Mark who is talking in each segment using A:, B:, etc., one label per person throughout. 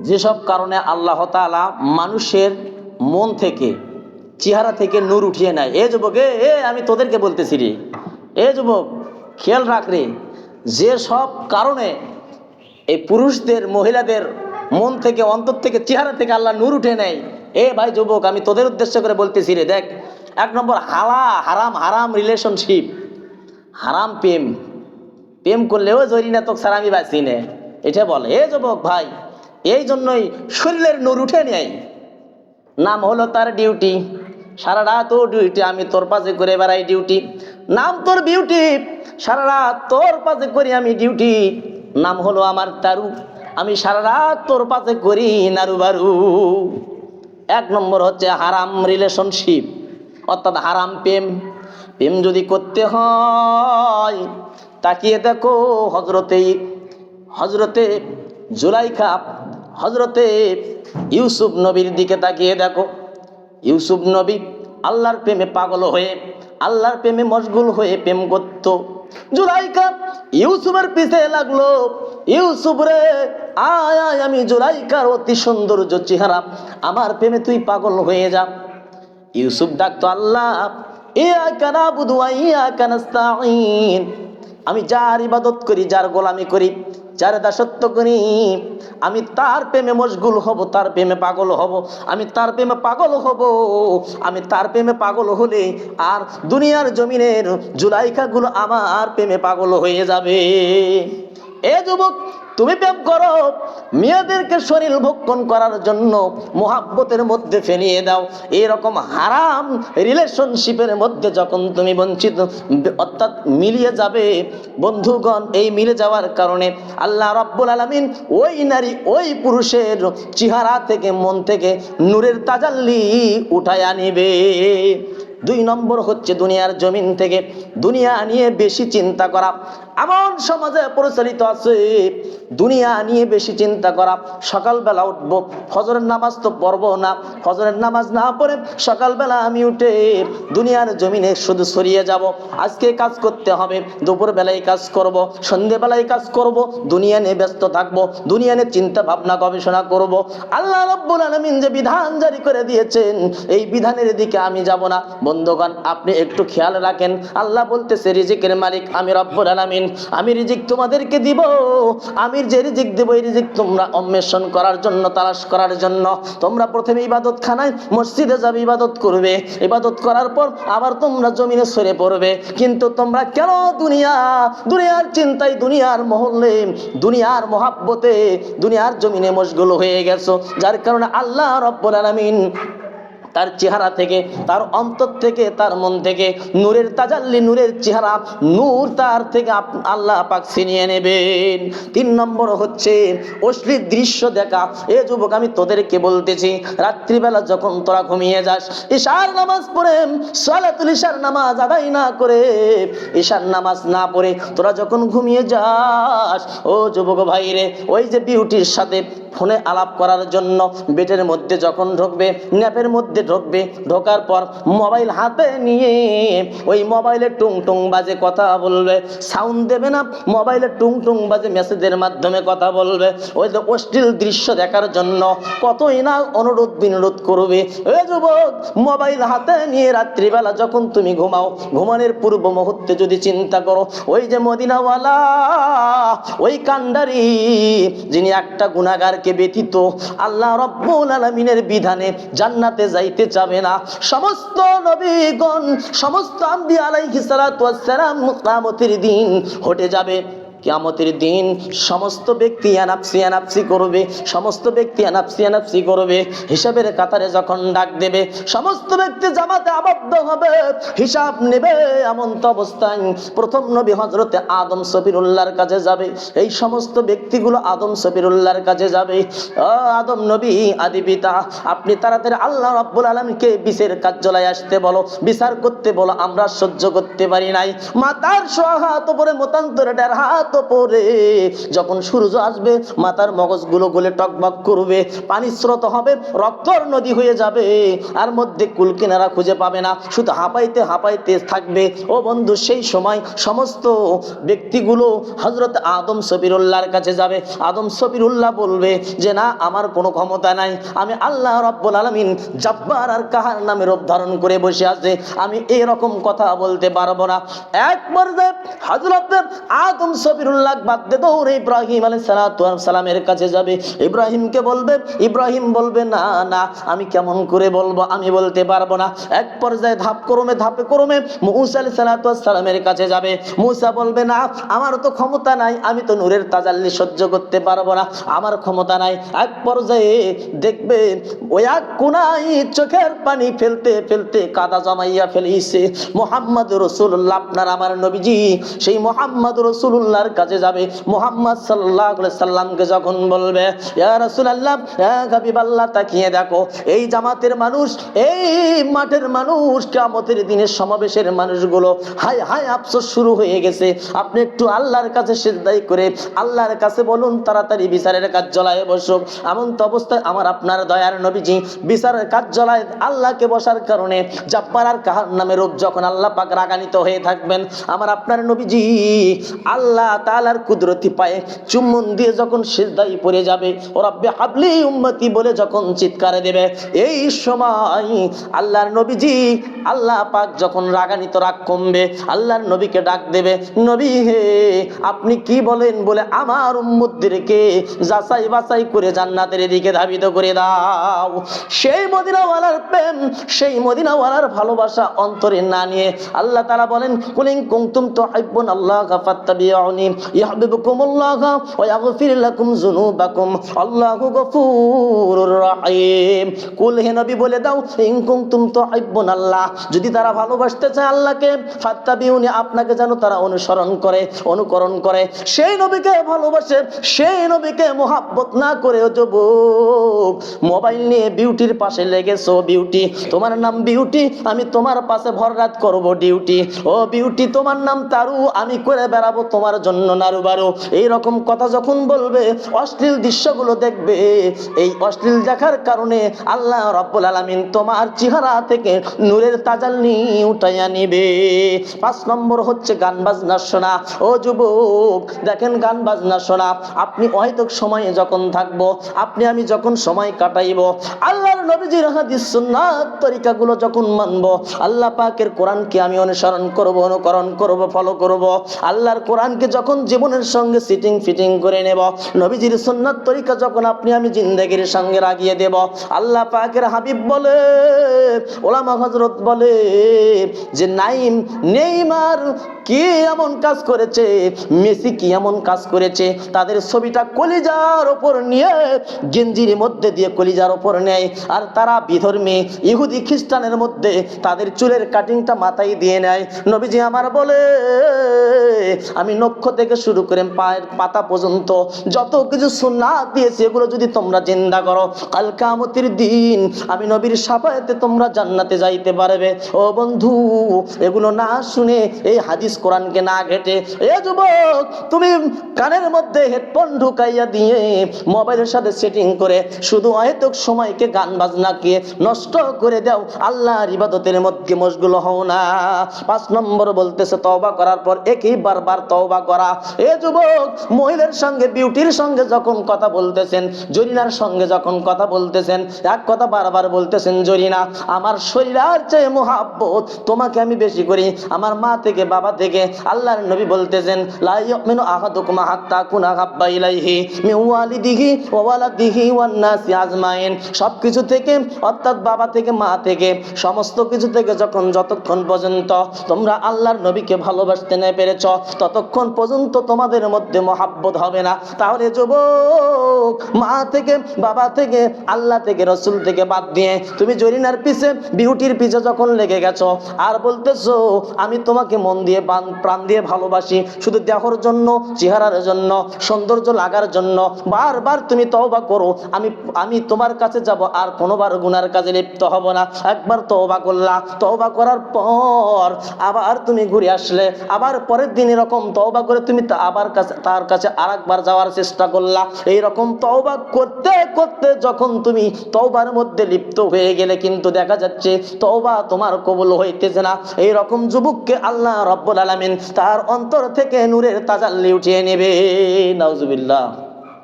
A: যেসব কারণে আল্লাহ তাআলা মানুষের মন থেকে, চেহারা থেকে নূর উঠিয়ে নেয়। এ যুবক, এ এ, আমি তোদেরকে বলতেছি রে। এ যুবক, খেয়াল রাখ রে, যে সব কারণে এই পুরুষদের, মহিলাদের মন থেকে, অন্তর থেকে, চেহারা থেকে আল্লাহ নূর উঠে নেয়। এ ভাই যুবক, আমি তোদের উদ্দেশ্য করে বলতেছি রে, দেখ, এক নম্বর হালা, হারাম হারাম রিলেশনশিপ হারাম প্রেম। প্রেম করলেও জরি না, তোকে ছাড়া আমি বাঁচি নে। এটা বলে। এ যুবক ভাই এই জন্যই শরীরের নূর উঠে নেয় নাম হলো তার ডিউটি। সারা রাত ও ডিউটি, আমি তোর পাশে করে বেড়াই ডিউটি। নাম তোর বিউটি, সারা রাত তোর পাশে করি আমি ডিউটি। নাম হলো আমার তারু, আমি সারা রাত তোর পাশে করি নারু বারু। এক নম্বর হচ্ছে হারাম রিলেশনশিপ অর্থাৎ হারাম প্রেম। প্রেম যদি করতে হয়, তাকিয়ে দেখো হজরতে হজরতে জুলাইখা হজরতে ইউসুফ নবীর দিকে তাকিয়ে দেখো। ইউসুফ নবী আল্লাহর প্রেমে পাগল হয়ে, আল্লাহর প্রেমে মশগুল হয়ে প্রেম করত। জুলাইকা ইউসুফের পিছে লাগল, ইউসুফ রে, আয় আয়, আমি জুলাইকার অতি সৌন্দর্য চেহারা, আমার প্রেমে তুই পাগল হয়ে যা। ইউসুফ ডাকতো, আল্লাহ ইয়া কানা বুধুয়া ইয়া কানাস্তাইন আমি যার ইবাদত করি, যার গোলামি করি যার দাসত্ব করি, আমি তার প্রেমে মশগুল হব, তার প্রেমে পাগল হব, আমি তার প্রেমে পাগল হব, আমি তার প্রেমে পাগল হলে আর দুনিয়ার জমিনের জুলাইখাগুলো আমার প্রেমে পাগল হয়ে যাবে। এ যুবক তুমি প্রেম করো, মেয়েদেরকে শরীর ভক্ষণ করার জন্য মোহাব্বতের মধ্যে ফেলিয়ে দাও। এরকম হারাম রিলেশনশিপের মধ্যে যখন তুমি বঞ্চিত, অর্থাৎ মিলিয়ে যাবে, বন্ধুগণ, এই মিলে যাওয়ার কারণে আল্লাহ রব্বুল আলমিন ওই নারী, ওই পুরুষের চেহারা থেকে, মন থেকে নূরের তাজাল্লি উঠায় আনিবে দুই নম্বর হচ্ছে দুনিয়ার জমিন থেকে। দুনিয়া নিয়ে বেশি চিন্তা করা। এমন সমাজে প্রচলিত আছে, দুনিয়া নিয়ে বেশি চিন্তা করা, সকালবেলা উঠব, ফজরের নামাজ তো পড়ব না, ফজরের নামাজ না পড়ে সকালবেলা আমি উঠে দুনিয়ার জমিনে শুধু সরিয়ে যাব। আজকে কাজ করতে হবে, দুপুরবেলায় কাজ করব, সন্ধেবেলায় কাজ করব, দুনিয়া নিয়ে ব্যস্ত থাকব, দুনিয়া নিয়ে চিন্তা ভাবনা গবেষণা করব। আল্লাহ রব্বুল আলমিন যে বিধান জারি করে দিয়েছেন, এই বিধানের দিকে আমি যাব না। বন্ধুগণ, আপনি একটু খেয়াল রাখেন, আল্লাহ বলতেছে, রিজিকের মালিক আমি রব্বুল আলমিন। আমি রিজিক তোমাদেরকে দিব। আমি যে রিজিক দেবো, এই রিজিক তোমরা অন্বেষণ করার জন্য, তালাশ করার জন্য। তোমরা প্রথমে ইবাদত খানায় মসজিদে যাবে, ইবাদত করবে। ইবাদত করার পর আবার তোমরা জমিনে সরে পড়বে। কিন্তু তোমরা কেন দুনিয়া, দুনিয়ার চিন্তায়, দুনিয়ার মহল্লে, দুনিয়ার মহাব্বতে, দুনিয়ার জমিনে মশগুল হয়ে গেছো? যার কারণে আল্লাহ রব্বুল আলমিন তার চেহারা থেকে, তার অন্তর থেকে, তার মন থেকে, নূরের তাজাল্লি, নূরের চেহারা, নূর তার থেকে আল্লাহ পাক ছিনিয়ে নেবেন। তিন নম্বর হচ্ছে, অশ্লীল দৃশ্য দেখা। এ যুবক, আমি তোদেরকে বলতেছি, রাত্রিবেলা যখন তোরা ঘুমিয়ে যাস, ঈশার নামাজ পড়ে, সলাতুল ঈশার নামাজ আদায় না করে, ঈশার নামাজ না পড়ে তোরা যখন ঘুমিয়ে যাস, ও যুবক ভাই রে, ওই যে বিউটির সাথে ফোনে আলাপ করার জন্য, বেটের মধ্যে যখন ঢুকবে, ন্যাপের মধ্যে ঢুকবে ঢোকার পর মোবাইল হাতে নিয়ে ওই মোবাইলে টুং টুং বাজে কথা বলবে। সাউন্ড দেবে না, মোবাইলে টুং টুং বাজে মেসেজের মাধ্যমে কথা বলবে। ওই যে অশ্লীল দৃশ্য দেখার জন্য কতই না অনুরোধ বিনোরোধ করবে। এ যুবক, মোবাইল হাতে নিয়ে রাত্রিবেলা যখন তুমি ঘুমাও, ঘুমানোর পূর্ব মুহূর্তে যদি চিন্তা করো, ওই যে মদিনাওয়ালা, ওই কান্ডারি যিনি একটা গুণাগারকে ব্যতীত আল্লাহ রব্বুল আলমিনের বিধানে জান্নাতে যাইতে চাবে না। সমস্ত নবীগণ, সমস্ত আম্বি আলাইহিস সালাতু ওয়াস সালাম, কিয়ামতের দিন হটে যাবে। কিয়ামতের দিন সমস্ত ব্যক্তি আনাপসি আনাপসি করবে, সমস্ত ব্যক্তি আনাপসি আনাপসি করবে। হিসাবের কাতারে যখন ডাক দেবে, সমস্ত ব্যক্তি জামাতে আবদ্ধ হবে, হিসাব নেবে এমন তো অবস্থায় প্রথম নবী হজরতে আদম সফিরুল্লাহর কাছে যাবে। এই সমস্ত ব্যক্তিগুলো আদম সফিরুল্লাহর কাছে যাবে। আদম নবী, আদি পিতা, আপনি তাড়াতাড়ি আল্লাহ রাব্বুল আলমকে বিচার কার্যালয়ে আসতে বলো, বিচার করতে বলো, আমরা সহ্য করতে পারি নাই। মাতার সোহাত উপরে মতান্তরে দেড় হাত ওপরে যখন সূর্য আসবে মাথার মগজগুলো গলে টকবক করবে। পানি স্রোত হবে, রক্তর নদী হয়ে যাবে। আর মধ্যে কুল কিনারা খুঁজে পাবে না। শুধু হাঁপাইতে হাঁপাইতে থাকবে। ও বন্ধু, সেই সময় সমস্ত ব্যক্তিগুলো হজরত আদম সবিরুল্লাহর কাছে যাবে। আদম সবিরুল্লাহ বলবে যে, না, আমার কোনো ক্ষমতা নাই। আমি আল্লাহ রব্বুল আলমিন জব্বার আর কাহার নামে রূপ ধারণ করে বসে আছে। আমি এরকম কথা বলতে পারব না। এক পর্যায়ে হজরত আদম দৌড়ে ইব্রাহিম আলাই সালামের কাছে যাবে। ইব্রাহিমকে বলবে, ইব্রাহিম বলবে, না না, আমি কেমন করে বলব? আমি বলতে পারব না। এক পর্যায়ে ধাপ ধাপে মুসা আলি কাছে যাবে। মুসা বলবে, না, আমার তো ক্ষমতা নাই, আমি তো নূরের তাজাল্লি সহ্য করতে পারব না, আমার ক্ষমতা নাই। এক পর্যায়ে দেখবে, ওই এক কোনায় চোখের পানি ফেলতে ফেলতে কাদা জমাইয়া ফেলিছে। মোহাম্মদ রসুল্লাহ আপনার আমার নবীজি, সেই মোহাম্মদ রসুল্লাহর কাছে যাবে। মোহাম্মদ সাল্লাহ সাল্লামকে যখন বলবে রসুলাল্লাহ হাবিবাল্লাহ তাকিয়ে দেখো, এই জামাতের মানুষ, এই মাঠের মানুষ কেমতের দিনের সমাবেশের মানুষগুলো, হায় হায়, আফসোস শুরু হয়ে গেছে। আপনি একটু আল্লাহর কাছে সিদ্ধাই করে, আল্লাহর কাছে বলুন, তাড়াতাড়ি বিচারের কাজ জ্বলায় বসুক। এমন তো অবস্থায় আমার আপনার দয়ার নবীজি, বিচারের কাজ জ্বলায় আল্লাহকে বসার কারণে জাব্বার আর কাহার নামে রূপ যখন আল্লাহ পাক রাগান্বিত হয়ে থাকবেন, আমার আপনার নবীজি, আল্লাহ তালার কুদরতি পায়ে চুম্বন দিয়ে যখন সিজদাই পড়ে যাবে, ও রব্বে হাবলি উম্মতি বলে যখন চিৎকারে দেবে, এই সময় আল্লাহর নবীজি আল্লাহ পাক যখন রাগান্বিত, রাগ কমবে, আল্লাহর নবীকে ডাক দেবে, নবী হে, আপনি কি বলেন বলে আমার উম্মতদেরকে যাচাই বাছাই করে জান্নাতের দিকে ধাবিত করে দাও। সেই মদিনাওয়ালার প্রেম, সেই মদিনাওয়ালার ভালোবাসা অন্তরে না নিয়ে আল্লাহ তারা বলেন, কুলিং কুমতুম তো হাইবুন আল্লাহ ফাত্তাবিউনি। যদি তারা ভালোবাসতে চায় আল্লাহকে আপনাকে যেন তারা অনুসরণ করে, অনুকরণ করে। সেই নবীকে ভালোবাসে, সেই নবীকে মোহাব্বত না করে মোবাইল নিয়ে বিউটির পাশে লেগেছো বিউটি। তোমার নাম বিউটি, আমি তোমার পাশে ভর রাত করব ডিউটি। ও বিউটি, তোমার নাম তারু, আমি করে বেড়াবো তোমার জন্য। নারু বারু, এইরকম কথা যখন বলবে, অশ্লীল দৃশ্যগুলো দেখবে, এই অশ্লীল দেখার কারণে আল্লাহ রব্বুল আলামিন তোমার চেহারা থেকে নূরের তাজাল্লি উঠাইয়া নিবে। পাঁচ নম্বর হচ্ছে গান বাজনা শোনা ও যুবক, দেখেন গান বাজনা শোনা আপনি অহেতুক সময়ে যখন থাকব, আপনি আমি যখন সময় কাটাইব, আল্লাহর নবীজির হাদিস সুন্নাত তরিকাগুলো যখন মানবো, আল্লাহ পাকের কোরআনকে আমি অনুসরণ করব, অনুকরণ করব ফলো করব, আল্লাহর কোরআনকে যখন জীবনের সঙ্গে সিটিং ফিটিং করে নেব, নবীজির সুন্নাত তরিকা যখন আপনি আমি জিন্দেগির সঙ্গে লাগিয়ে দেব, আল্লাহ পাকের হাবিব বলে, ওলামা হজরত বলে যে নাইম নেইমার কে এমন কাজ করেছে? মেসি কি এমন কাজ করেছে? তাদের ছবিটা কলিজার ওপর নিয়ে, গেঞ্জির মধ্যে দিয়ে কলিজার ওপর নেয়। আর তারা বিধর্মী, ইহুদি, খ্রিস্টানের মধ্যে তাদের চুলের কাটিংটা মাথায় দিয়ে নেয়। নবীজি আমার বলে, আমি নক্ষ থেকে শুরু করে পায়ের পাতা পর্যন্ত যত কিছু সুন্না দিয়েছি, এগুলো যদি তোমরা জিন্দা করো, কাল কামতির দিন আমি নবীর সাফায়াতে তোমরা জান্নাতে যাইতে পারবে। ও বন্ধু, এগুলো না শুনে এই হাদিস কোরআনকে না ঘেটে, এ যুবক, তুমি কানের মধ্যে হেডফোন ঢুকাইয়া দিয়ে মোবাইলের সাথে সেটিং করে শুধু অহেতুক সময়কে গান বাজনাকে নষ্ট করে দাও, আল্লাহর ইবাদতের মধ্যে মশগুল হও না। পাঁচ নম্বর বলতেছে, তওবা করার পর একই বারবার তওবা করা। এ যুবক, মহিলার সঙ্গে বিউটির সঙ্গে যখন কথা বলতেছেন জরিনার সঙ্গে যখন কথা বলতেছেন, এক কথা বারবার বলতেছেন, জরিনা, আমার চেয়ে তোমাকে আমি বেশি করি। আমার মা থেকে, বাবা থেকে আল্লাহর নবী বলতেছেন আহাদুকুম হাত্তা কুনা হাব্বা ইলাইহি আজমাইন। সবকিছু থেকে, অর্থাৎ বাবা থেকে, মা থেকে, সমস্ত কিছু থেকে যখন যতক্ষণ পর্যন্ত তোমরা আল্লাহর নবীকে ভালোবাসতে না পেরেছ, ততক্ষণ পর্যন্ত তোমাদের মধ্যে মহাব্বত হবে না। তাহলে যুবক, মা থেকে, বাবা থেকে, আল্লাহ থেকে, রসুল থেকে বাদ দিয়ে তুমি জরিনার পিছে বিউটির পিছে যখন লেগে গেছো, আর বলতেছো, আমি তোমাকে মন দিয়ে প্রাণ দিয়ে ভালোবাসি। শুধু দেহর জন্য, চেহারার জন্য, সৌন্দর্য লাগার জন্য, বারবার তুমি তওবা করো। আমি আমি তোমার কাছে যাব, আর কোনোবার গুনার কাজে লিপ্ত হব না। একবার তওবা করলা। তওবা করার পর আবার তুমি ঘুরে আসলে। আবার পরের দিন এরকম তওবা করে তুমি আবার কাছে তার কাছে আরেকবার যাওয়ার চেষ্টা করলা। এইরকম তওবা করতে করতে যখন তুমি তওবার মধ্যে লিপ্ত হয়ে গেলে কিন্তু দেখা যাচ্ছে তওবা তোমার কবুল হইতেছে না। এইরকম যুবককে আল্লাহ রব্বুল আলামিন তার অন্তর থেকে নূরের তাজাল্লি উঠিয়ে নেবে। নাউজুবিল্লাহ।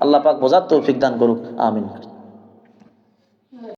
A: আল্লাহ পাক বোঝার তৌফিক দান করুক। আমিন।